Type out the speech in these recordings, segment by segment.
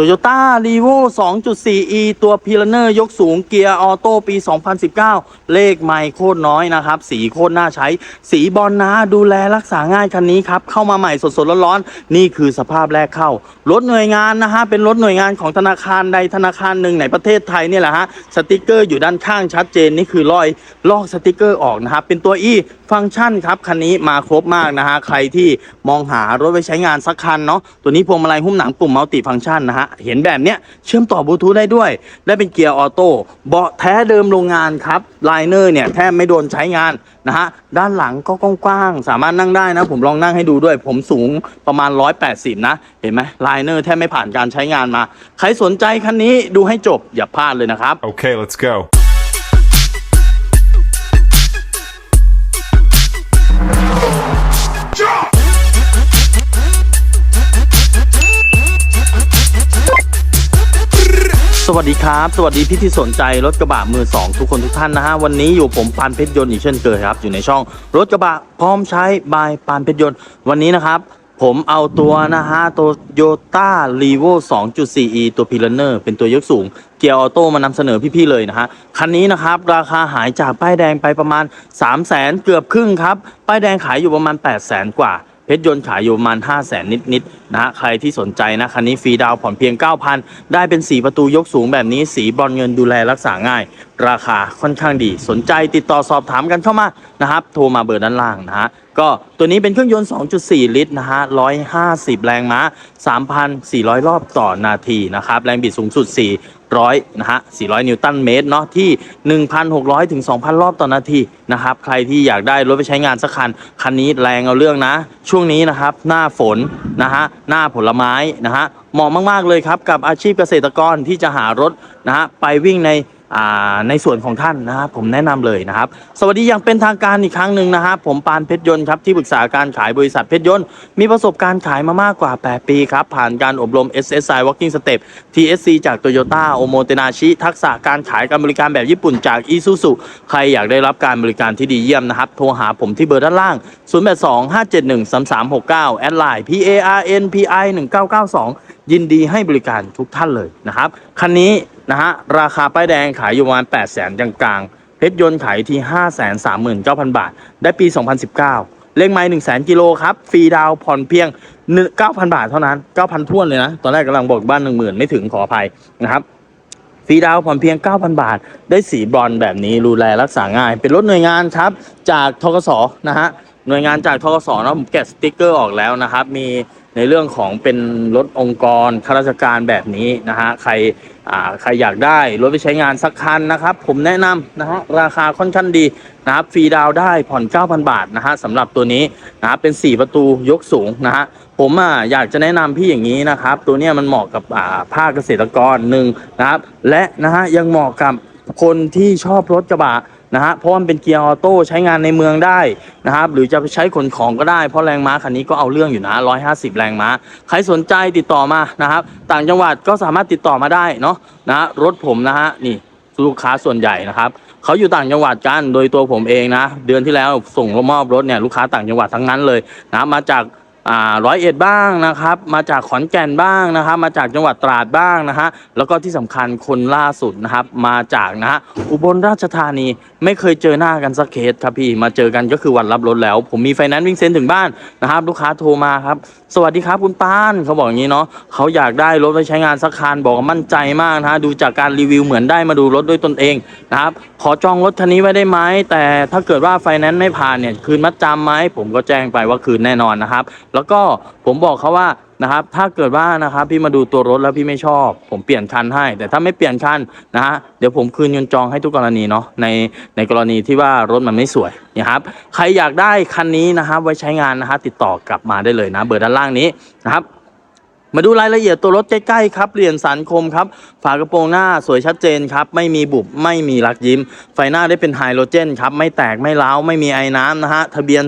Toyota r e v o 2.4e ตัว p i l a n e r ยกสูงเกียร์ออโต้ปี 2019 เลขไม่โคตรน้อยนะครับ สีโคตรน่าใช้ สีบอลนะดูแลรักษาง่ายคันนี้ครับ เข้ามาใหม่สดๆร้อนๆ นี่คือสภาพแรกเข้า รถหน่วยงานนะฮะ เป็นรถหน่วยงานของธนาคารใดธนาคารหนึ่งในประเทศไทยเนี่ยแหละฮะ สติกเกอร์อยู่ด้านข้างชัดเจน นี่คือรอยลอกสติกเกอร์ออกนะครับ เป็นตัว e ฟังก์ชันครับคันนี้มาครบมากนะฮะใครที่มองหารถไว้ใช้งานสักคันเนาะตัวนี้พวงมาลัยหุ้มหนังปุ่มมัลติฟังก์ชันนะฮะเห็นแบบเนี้ยเชื่อมต่อบลูทูธได้ด้วย และเป็นเกียร์ออโต้เบาะแท้เดิมโรงงานครับไลเนอร์เนี่ยแทบไม่โดนใช้งานนะฮะด้านหลังก็กว้างๆสามารถนั่งได้นะ ผมลองนั่งให้ดูด้วย ผมสูงประมาณ 180 นะ เห็นไหมไลเนอร์แทบไม่ผ่านการใช้งานมา ใครสนใจคันนี้ดูให้จบอย่าพลาดเลยนะครับ Okay, let's go. สวัสดีครับ สวัสดีพี่ที่สนใจรถกระบะมือสองทุกคนทุกท่านนะฮะ วันนี้อยู่ผมปานเพชรยนต์อีกเช่นเคยครับ อยู่ในช่องรถกระบะพร้อมใช้บายปานเพชรยนต์วันนี้นะครับ ผมเอาตัวนะฮะโตโยต้ารีโว 2.4e ตัวพิลเนอร์เป็นตัวยกสูง เกียร์ออโต้มานำเสนอพี่ ๆ เลยนะฮะ คันนี้นะครับ ราคาหายจากป้ายแดงไปประมาณ 3 0 0แสนเกือบครึ่งครับ ป้ายแดงขายอยู่ประมาณ 8 0 0แสนกว่า เพชรยนต์ขายอยู่ประมาณ 5 0 0แสนนิดๆนะฮะใครที่สนใจนะคันนี้ฟรีดาวผ่อนเพียง 9,000 ได้เป็น 4 ประตูยกสูงแบบนี้สีบอลเงินดูแลรักษาง่าย ราคาค่อนข้างดี สนใจติดต่อสอบถามกันเข้ามานะครับโทรมาเบอร์ด้านล่างนะฮะ ก็ตัวนี้เป็นเครื่องยนต์ 2.4 ลิตรนะฮะ 150 แรงม้า 3,400 รอบต่อนาทีนะครับ แรงบิดสูงสุด 400 นะฮะ 400 นิวตันเมตรเนาะที่ 1,600 ถึง 2,000 รอบต่อนาทีนะครับ ใครที่อยากได้รถไปใช้งานสักคัน คันนี้แรงเอาเรื่องนะ ช่วงนี้นะครับ หน้าฝนนะฮะ หน้าผลไม้นะฮะ เหมาะมาก ๆ เลยครับ กับอาชีพเกษตรกรที่จะหารถนะฮะ ไปวิ่งใน ในส่วนของท่านนะครับผมแนะนำเลยนะครับ สวัสดีอย่างเป็นทางการอีกครั้งหนึ่งนะครับผมปานเพชรยนต์ครับที่ปรึกษาการขายบริษัทเพชรยนต์มีประสบการณ์ขายมามากกว่า 8 ปีครับ ผ่านการอบรม SSI Walking Step TSC จาก Toyota o m o t e n a s h i ทักษะการขายการบริการแบบญี่ปุ่นจาก Isuzu ใครอยากได้รับการบริการที่ดีเยี่ยมนะครับ โทรหาผมที่เบอร์ด้านล่าง 0825713369 แอดไลน์ PARNPI 1992 ยินดีให้บริการทุกท่านเลยนะครับคันนี้ นะฮะราคาป้ายแดงขายอยู่ประมาณ8 0 0 0 0 0กลางๆเพชรยนต์ขายที่ 539,000 บาท ได้ปี 2019 เลขไม้1 0 0 0 0 0กิโลครับฟรีดาวผ่อนเพียง 9,000 บาทเท่านั้น 9,000ท้วนเลยนะ ตอนแรกกำลังบอกบ้าน 10,000 ไม่ถึงขออภัยนะครับฟรีดาวผ่อนเพียง 9,000 บาท ได้สีบรอนแบบนี้ดูแลรักษาง่าย เป็นรถหน่วยงานครับจากทกสนะฮะหน่วยงานจากทกสเนาะผมแกะสติกเกอร์ออกแล้วนะครับ มีในเรื่องของเป็นรถองค์กรข้าราชการแบบนี้นะฮะใคร อ่าใครอยากได้รถไปใช้งานสักคันนะครับ ผมแนะนำนะฮะราคาค่อนข้างดีนะครับฟรีดาวได้ผ่อน 9,000 บาทนะฮะสำหรับตัวนี้นะครับเป็น 4 ประตูยกสูงนะฮะผมอะอยากจะแนะนำพี่อย่างนี้นะครับ ตัวเนี้ยมันเหมาะกับอ่าภาคเกษตรกรหนึ่งนะครับ และนะฮะยังเหมาะกับคนที่ชอบรถกระบะ นะฮะเพราะมันเป็นเกียร์ออโต้ใช้งานในเมืองได้นะครับหรือจะไปใช้ขนของก็ได้เพราะแรงม้าคันนี้ก็เอาเรื่องอยู่นะ 150 แรงม้า ใครสนใจติดต่อมานะครับ ต่างจังหวัดก็สามารถติดต่อมาได้เนาะนะรถผมนะฮะนี่ลูกค้าส่วนใหญ่นะครับเขาอยู่ต่างจังหวัดกันโดยตัวผมเองนะ เดือนที่แล้วส่งมอบรถเนี่ยลูกค้าต่างจังหวัดทั้งนั้นเลยนะมาจาก ร้อยเอ็ดบ้างนะครับ มาจากขอนแก่นบ้างนะครับ มาจากจังหวัดตราดบ้างนะฮะแล้วก็ที่สำคัญคนล่าสุดนะครับ มาจากนะฮะอุบลราชธานีไม่เคยเจอหน้ากันสักเคสครับพี่มาเจอกันก็คือวันรับรถแล้ว ผมมีไฟแนนซ์วิ่งเซ็นถึงบ้านนะครับ ลูกค้าโทรมาครับ สวัสดีครับคุณป้านเขาบอกอย่างนี้เนาะเขาอยากได้รถไปใช้งานสักคันบอกมั่นใจมากนะฮะดูจากการรีวิวเหมือนได้มาดูรถด้วยตนเองนะครับขอจองรถคันนี้ไว้ได้ไหมแต่ถ้าเกิดว่าไฟแนนซ์ไม่ผ่านเนี่ยคืนมัดจำไหมผมก็แจ้งไปว่าคืนแน่นอนนะครับแล้วก็ผมบอกเขาว่านะครับถ้าเกิดว่านะครับพี่มาดูตัวรถแล้วพี่ไม่ชอบ ผมเปลี่ยนคันให้ แต่ถ้าไม่เปลี่ยนคันนะฮะเดี๋ยวผมคืนเงินจองให้ทุกกรณีเนาะในในกรณีที่ว่ารถมันไม่สวยนะครับใครอยากได้คันนี้นะครับไว้ใช้งานนะฮะติดต่อกลับมาได้เลยนะ เบอร์ด้านล่างนี้นะครับ มาดูรายละเอียดตัวรถใกล้ๆครับเหรียญสันคมครับ ฝากระโปรงหน้าสวยชัดเจนครับ ไม่มีบุบ ไม่มีรักยิ้ม ไฟหน้าได้เป็นไฮโดรเจนครับ ไม่แตกไม่ร้าว ไม่มีไอ้น้ำนะฮะ ทะเบียน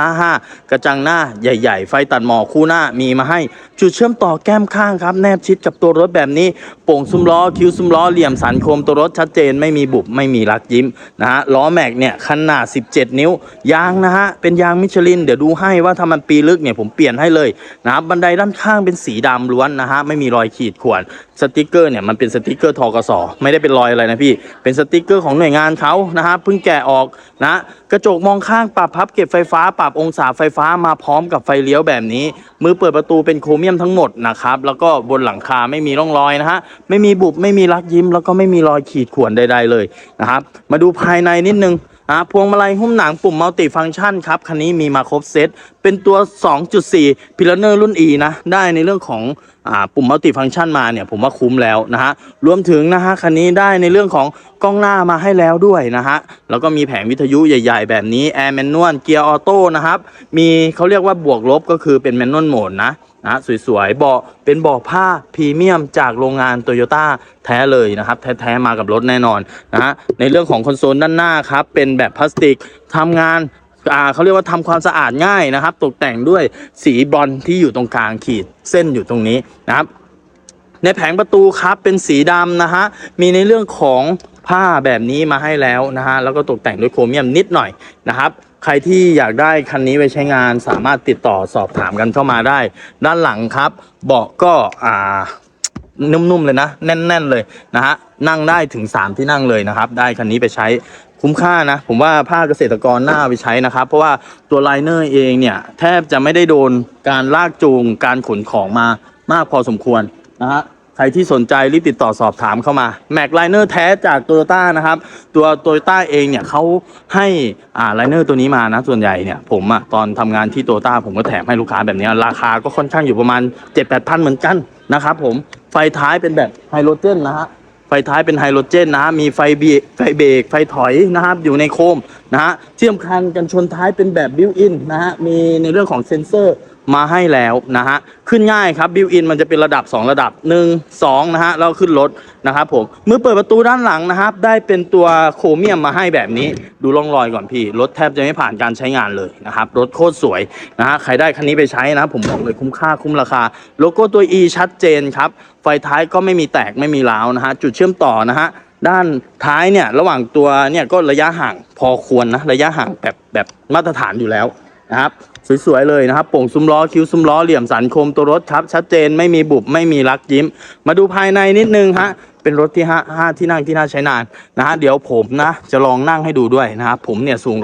3055 กระจังหน้าใหญ่ๆ ไฟตัดหมอกคู่หน้ามีมาให้ จุดเชื่อมต่อแก้มข้างครับ แนบชิดกับตัวรถแบบนี้ โป่งซุ้มล้อ คิ้วซุ้มล้อ เหลี่ยมสันคม ตัวรถชัดเจน ไม่มีบุบ ไม่มีรักยิ้มนะฮะ ล้อแม็กเนี่ยขนาด 17 นิ้ว ยางนะฮะ เป็นยางมิชลิน เดี๋ยวดูให้ว่าถ้ามันปีลึกเนี่ยผมเปลี่ยนให้เลยนะครับ บันไดด้านข้างเป็นสีดำล้วนนะฮะไม่มีรอยขีดข่วนสติกเกอร์เนี่ยมันเป็นสติกเกอร์ทกสไม่ได้เป็นรอยอะไรนะพี่เป็นสติกเกอร์ของหน่วยงานเขานะฮะเพิ่งแกะออกนะกระจกมองข้างปรับพับเก็บไฟฟ้าปรับองศาไฟฟ้ามาพร้อมกับไฟเลี้ยวแบบนี้ มือเปิดประตูเป็นโครเมียมทั้งหมดนะครับแล้วก็บนหลังคาไม่มีร่องรอยนะฮะไม่มีบุบไม่มีรักยิ้ม แล้วก็ไม่มีรอยขีดข่วนใด ๆเลยนะครับมาดูภายในนิดนึง อ่าพวงมาลัยหุ้มหนังปุ่มมัลติฟัง c t ชันครับ คันนี้มีมาครบเซต เป็นตัว 2.4 p i l l a n e r รุ่น E นะ ได้ในเรื่องของอ่าปุ่มมัลติฟัง c t ชันมาเนี่ย ผมว่าคุ้มแล้วนะฮะ รวมถึงนะฮะ คันนี้ได้ในเรื่องของกล้องหน้ามาให้แล้วด้วยนะฮะ แล้วก็มีแผงวิทยุใหญ่ ๆ แบบนี้ Air Manual เกียร์ออโต้นะครับ มีเขาเรียกว่าบวกลบก็คือเป็น Manual Mode นะ นะสวยๆเบาะเป็นเบาะผ้าพรีเมียมจากโรงงานโตโยต้าแท้เลยนะครับแท้ๆมากับรถแน่นอนนะฮะในเรื่องของคอนโซลด้านหน้าครับเป็นแบบพลาสติกทำงานอ่าเขาเรียกว่าทำความสะอาดง่ายนะครับ ตกแต่งด้วยสีบรอนที่อยู่ตรงกลางขีดเส้นอยู่ตรงนี้นะครับในแผงประตูครับเป็นสีดำนะฮะมีในเรื่องของผ้าแบบนี้มาให้แล้วนะฮะแล้วก็ตกแต่งด้วยโครเมียมนิดหน่อยนะครับใครที่อยากได้คันนี้ไปใช้งานสามารถติดต่อสอบถามกันเข้ามาได้ ด้านหลังครับ เบาะก็อ่านุ่มๆเลยนะ แน่น ๆเลยนะฮะนั่งได้ถึง 3 ที่นั่งเลยนะครับ ได้คันนี้ไปใช้คุ้มค่านะ ผมว่าภาคเกษตรกรน่าเอาไปใช้นะครับ เพราะว่าตัวไลเนอร์เองเนี่ย แทบจะไม่ได้โดนการลากจูงการขนของมามากพอสมควรนะฮะ ใครที่สนใจรีบติดต่อสอบถามเข้ามาแม็กไลเนอร์แท้จากโตโยต้านะครับ ตัวโตโยต้าเองเนี่ยเขาให้อ่าไลเนอร์ตัวนี้มานะ ส่วนใหญ่เนี่ยผมอะตอนทำงานที่โตโยต้าผมก็แถมให้ลูกค้าแบบนี้ราคาก็ค่อนข้างอยู่ประมาณ 7-8พันเหมือนกันนะครับผมไฟท้ายเป็นแบบไฮโดรเจนนะฮะไฟท้ายเป็นไฮโดรเจนนะฮะมีไฟเบรกไฟเบรกไฟถอยนะครับอยู่ในโคมนะฮะเที่สำคัญกันชนท้ายเป็นแบบบิวอินนะฮะมีในเรื่องของเซ็นเซอร์ มาให้แล้วนะฮะขึ้นง่ายครับบิวอินมันจะเป็นระดับ 2 ระดับ 1 2นะฮะแล้วขึ้นรถนะครับผมมือเปิดประตูด้านหลังนะครับ ได้เป็นตัวโครเมียมมาให้แบบนี้ดูร่องรอยก่อนพี่ รถแทบจะไม่ผ่านการใช้งานเลยนะครับรถโคตรสวยนะฮะใครได้คันนี้ไปใช้นะ ผมบอกเลยคุ้มค่าคุ้มราคา โลโก้ตัว E ชัดเจนครับไฟท้ายก็ไม่มีแตกไม่มีร้าวนะฮะจุดเชื่อมต่อนะฮะด้านท้ายเนี่ยระหว่างตัวเนี่ยก็ระยะห่างพอควรนะระยะห่างแบบแบบมาตรฐานอยู่แล้วนะครับ สวยๆเลยนะครับโป่งซุ้มล้อคิ้วซุ้มล้อเหลี่ยมสันคมตัวรถครับ ชัดเจนไม่มีบุบไม่มีรักยิ้ม มาดูภายในนิดนึงฮะเป็นรถที่ห้าห้าที่นั่งที่น่าใช้นานนะฮะเดี๋ยวผมนะจะลองนั่งให้ดูด้วยนะครับผมเนี่ยสูง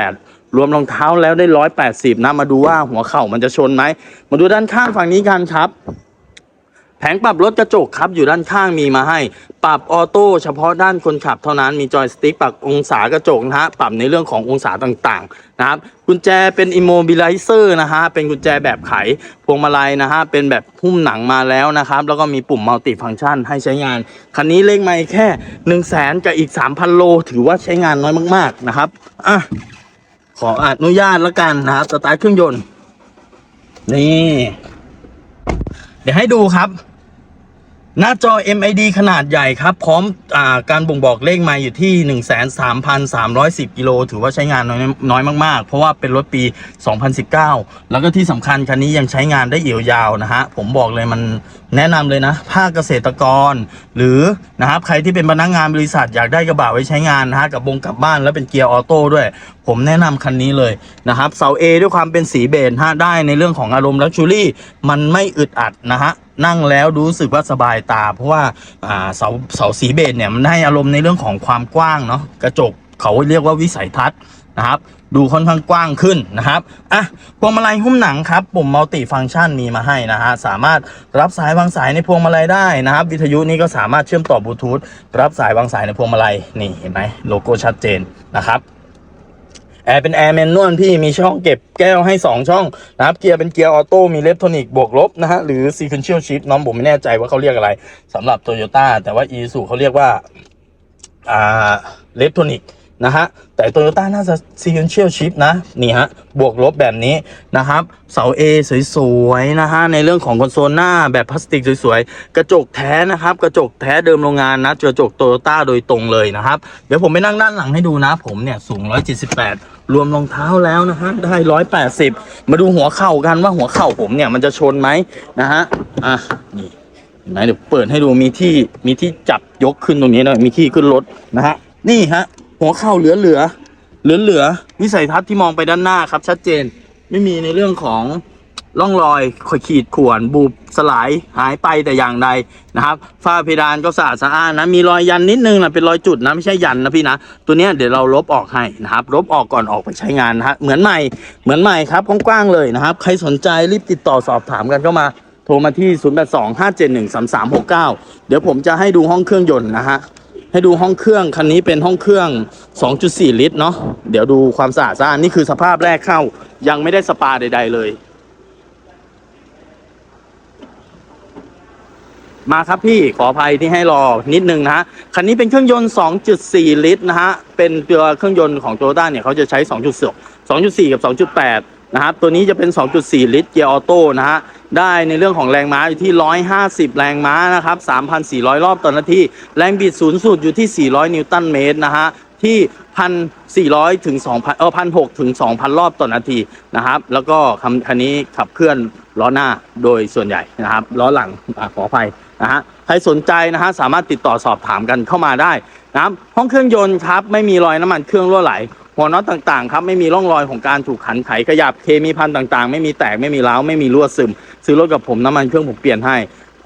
178รวมรองเท้าแล้วได้ 180 นะ มาดูว่าหัวเข่ามันจะชนไหม มาดูด้านข้างฝั่งนี้กันครับ แผงปรับรถกระจกครับอยู่ด้านข้างมีมาให้ ปรับออโต้เฉพาะด้านคนขับเท่านั้นมีจอยสติ๊กปรับองศากระจกนะฮะปรับในเรื่องขององศาต่างๆนะครับกุญแจเป็น immobilizer นะฮะเป็นกุญแจแบบไขพวงมาลัยนะฮะเป็นแบบหุ้มหนังมาแล้วนะครับแล้วก็มีปุ่มมัลติฟัง c t ชันให้ใช้งาน คันนี้เลขไม่แค่ 1 0 0 0 0แสนกับอีก 3,000 โล ถือว่าใช้งานน้อยมากๆนะครับอะขออนุญาตแล้วกันนะครับสตาร์ทเครื่องยนต์นี่เดี๋ยวให้ดูครับ หน้าจอ MID ขนาดใหญ่ครับ พร้อมอาการบ่งบอกเลขไมาอยู่ที่ 13,310 กิโล ถือว่าใช้งานน้อยน้อยมาก ๆ เพราะว่าเป็นรถปี 2019 แล้วก็ที่สำคัญคันนี้ยังใช้งานได้เอียวยาวนะฮะ ผมบอกเลยมันแนะนำเลยนะ ภาคเกษตรกร หรือนะครับใครที่เป็นพนักงานบริษัทอยากได้กระบะไว้ใช้งานนะฮะ กับบงกลับบ้านแล้วเป็นเกียร์ออโต้ด้วย ผมแนะนำคันนี้เลยนะครับเสา A ด้วยความเป็นสีเบจฮะได้ในเรื่องของอารมณ์ลักชูรี่มันไม่อึดอัดนะฮะ นั่งแล้วรู้สึกว่าสบายตา เพราะว่าเสาเสาสีเบจเนี่ยมันให้อารมณ์ในเรื่องของความกว้างเนาะกระจกเขาเรียกว่าวิสัยทัศน์นะครับ ดูค่อนข้างกว้างขึ้นนะครับอะพวงมาลัยหุ้มหนังครับปุ่มมัลติฟัง c t ชันมีมาให้นะฮะสามารถรับสายวางสายในพวงมาลัยได้นะครับ วิทยุนี้ก็สามารถเชื่อมต่อบลูทูธรับสายวางสายในพวงมาลัยนี่เห็นไหมโลโก้ชัดเจนนะครับ แอร์เป็นแอร์แมนนวลพี่มีช่องเก็บแก้วให้ 2 ช่องนะครับเกียร์เป็นเกียร์ออโต้มีเลฟโทนิกบวกลบนะฮะหรือซีเควนเชียลชิฟน้องผมไม่แน่ใจว่าเขาเรียกอะไรสำหรับโตโยต้าแต่ว่าอีซูเขาเรียกว่าอ่าเลฟโทนิก นะฮะ แต่โตโยต้าน่าจะ sequential shift นะ นี่ฮะ บวกลบแบบนี้นะครับ เสา A สวยๆนะฮะ ในเรื่องของคอนโซลหน้าแบบพลาสติกสวยๆ กระจกแท้นะครับ กระจกแท้เดิมโรงงานนะกระจกโตโยต้าโดยตรงเลยนะครับ เดี๋ยวผมไปนั่งด้านหลังให้ดูนะ ผมเนี่ยสูง 178รวมรองเท้าแล้วนะฮะได้180มาดูหัวเข่ากันว่าหัวเข่าผมเนี่ยมันจะชนไหมนะฮะอะนี่เห็นไหมเดี๋ยวเปิดให้ดูมีที่มีที่จับยกขึ้นตรงนี้นะมีที่ขึ้นรถนะฮะนี่ฮะ หัวเข่าเหลือเหลือเหลือเหลือวิสัยทัศน์ที่มองไปด้านหน้าครับ ชัดเจนไม่มีในเรื่องของร่องรอยขีดข่วนบุบสลายหายไปแต่อย่างใดนะครับ ฝ้าเพดานก็สะอาดสะอ้านนะมีรอยยันนิดนึงนะเป็นรอยจุดนะไม่ใช่ยันนะพี่นะตัวเนี้ยเดี๋ยวเราลบออกให้นะครับลบออกก่อนออกไปใช้งานนะฮะเหมือนใหม่เหมือนใหม่ครับกว้างๆเลยนะครับ ใครสนใจรีบติดต่อสอบถามกันเข้ามา โทรมาที่ 0825713369 เดี๋ยวผมจะให้ดูห้องเครื่องยนต์นะฮะ ให้ดูห้องเครื่องคันนี้เป็นห้องเครื่อง 2.4 ลิตรเนาะเดี๋ยวดูความสะอาดสะอานนี่คือสภาพแรกเข้า ยังไม่ได้สปาใด ๆ เลย มาครับพี่ขออภัยที่ให้รอนิดนึงนะฮะคันนี้เป็นเครื่องยนต์ 2.4 ลิตรนะฮะเป็นตัวเครื่องยนต์ของโตโยต้าเนี่ยเขาจะใช้ 2.4 2.4 กับ 2.8 นะครับตัวนี้จะเป็น 2.4 ลิตรเกียร์ออโต้นะฮะได้ในเรื่องของแรงม้าอยู่ที่ 150 แรงม้านะครับ 3,400 รอบต่อนาที แรงบิดสูงสุดอยู่ที่ 400 นิวตันเมตรนะฮะที่ 1,400 ถึง 2,000 เออ1,600 ถึง 2,000 รอบต่อนาทีนะครับ แล้วก็คันนี้ขับเคลื่อนล้อหน้าโดยส่วนใหญ่นะครับล้อหลังอขออภัยนะฮะใครสนใจนะฮะสามารถติดต่อสอบถามกันเข้ามาได้นะครับห้องเครื่องยนต์ครับไม่มีรอยน้ำมันเครื่องรั่วไหล หัวน็อตต่างๆครับไม่มีร่องรอยของการถูกขันไขขยับเคมีพันต่างๆ ไม่มีแตกไม่มีร้าวไม่มีรั่วซึม ซื้อรถกับผมน้ำมันเครื่องผมเปลี่ยนให้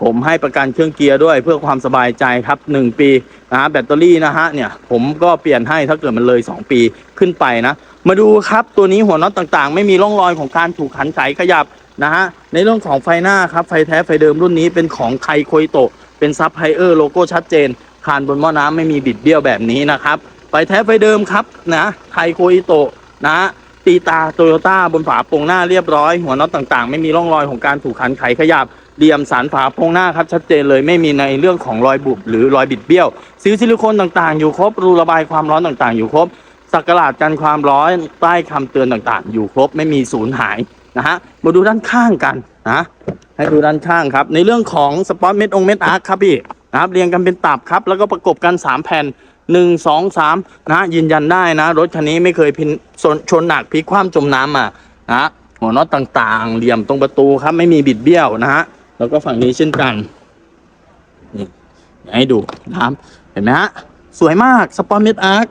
ผมให้ประกันเครื่องเกียร์ด้วยเพื่อความสบายใจครับ 1 ปีนะฮะแบตเตอรี่นะฮะเนี่ยผมก็เปลี่ยนให้ถ้าเกิดมันเลย 2 ปีขึ้นไปนะ มาดูครับตัวนี้หัวน็อตต่างๆ ไม่มีร่องรอยของการถูกขันไขขยับนะฮะในเรื่องของไฟหน้าครับไฟแท้ไฟเดิมรุ่นนี้เป็นของไทโคยโตเป็นซับไฮเออร์โลโก้ชัดเจนคานบนหม้อน้ำไม่มีบิดเบี้ยวแบบนี้นะครับ ไฟแท้ไฟเดิมครับนะไทโคยโตะนะตีตาโตโยต้าบนฝาโปร่งหน้าเรียบร้อย หัวน็อตต่างๆ ไม่มีร่องรอยของการถูกขันไขขยับเดียมสันฝาโปร่งหน้าครับชัดเจนเลยไม่มีในเรื่องของรอยบุบหรือรอยบิดเบี้ยวซิลซิลิโคนต่างๆ อยู่ครบรูระบายความร้อนต่างๆ อยู่ครบสักกะหลาดกันความร้อนใต้คำเตือนต่างๆ อยู่ครบไม่มีสูญหายนะฮะมาดูด้านข้างกันนะให้ดูด้านข้างครับ ในเรื่องของสปอตเม็ดองเม็ดอาร์คครับพี่นะครับเรียงกันเป็นตับครับแล้วก็ประกบกัน 3 แผ่น หนึ่งสองสามนะยืนยันได้นะ รถคันนี้ไม่เคยพินชนชนหนักพลิกคว่ำจมน้ำมานะหัวน็อตต่างๆ เหลี่ยมตรงประตูครับไม่มีบิดเบี้ยวนะฮะแล้วก็ฝั่งนี้เช่นกันนี่ให้ดูนะครับเห็นไหมฮะสวยมากสปอนเมดอาร์ค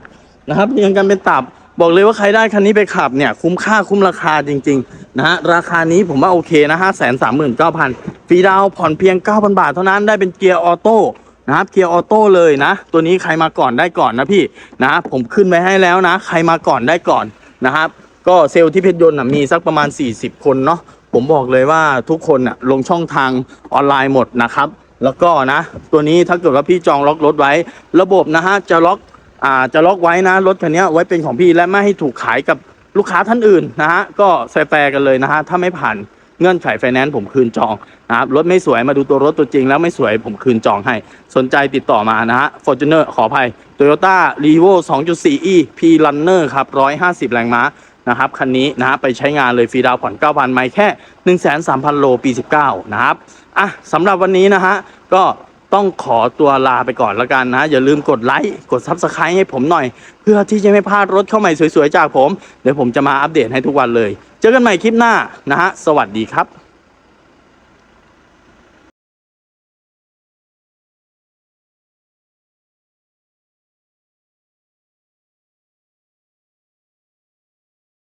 นะครับเรียงกันเป็นตับบอกเลยว่าใครได้คันนี้ไปขับเนี่ยคุ้มค่าคุ้มราคาจริงๆนะฮะราคานี้ผมว่าโอเคนะห้าแสนสามหมื่นเก้าพันฟรีดาวผ่อนเพียง9,000บาทเท่านั้นได้เป็นเกียร์ออโต้ นะครับเกียร์ออโต้เลยนะ ตัวนี้ใครมาก่อนได้ก่อนนะพี่นะผมขึ้นไว้ให้แล้วนะ ใครมาก่อนได้ก่อนนะครับ ก็เซลล์ที่เพชรยนต์นะมีสักประมาณ 40 คนเนาะผมบอกเลยว่าทุกคนนะลงช่องทางออนไลน์หมดนะครับ แล้วก็นะ ตัวนี้ถ้าเกิดว่าพี่จองล็อกรถไว้ ระบบนะฮะจะล็อกอ่าจะล็อกไว้นะรถคันนี้ไว้เป็นของพี่และไม่ให้ถูกขายกับลูกค้าท่านอื่นนะฮะก็แฟร์กันเลยนะฮะถ้าไม่ผ่าน เงื่อนไขไฟแนนซ์ผมคืนจองนะครับรถไม่สวยมาดูตัวรถตัวจริง แล้วไม่สวยผมคืนจองให้ สนใจติดต่อมานะฮะ Fortuner ขออภัย Toyota r e v o 2.4e P Runner ครับ 150 แรงม้านะครับคันนี้นะฮะไปใช้งานเลยฟรีดาวน์ผ่อน 9,000 ไมล์แค่ 13,000 โลปี 19 นะครับอะสำหรับวันนี้นะฮะก็ ต้องขอตัวลาไปก่อนแล้วกันนะ อย่าลืมกดไลค์กดซับสไครต์ให้ผมหน่อย เพื่อที่จะไม่พลาดรถเข้าใหม่สวยๆจากผม เดี๋ยวผมจะมาอัปเดตให้ทุกวันเลย เจอกันใหม่คลิปหน้านะฮะสวัสดีครับ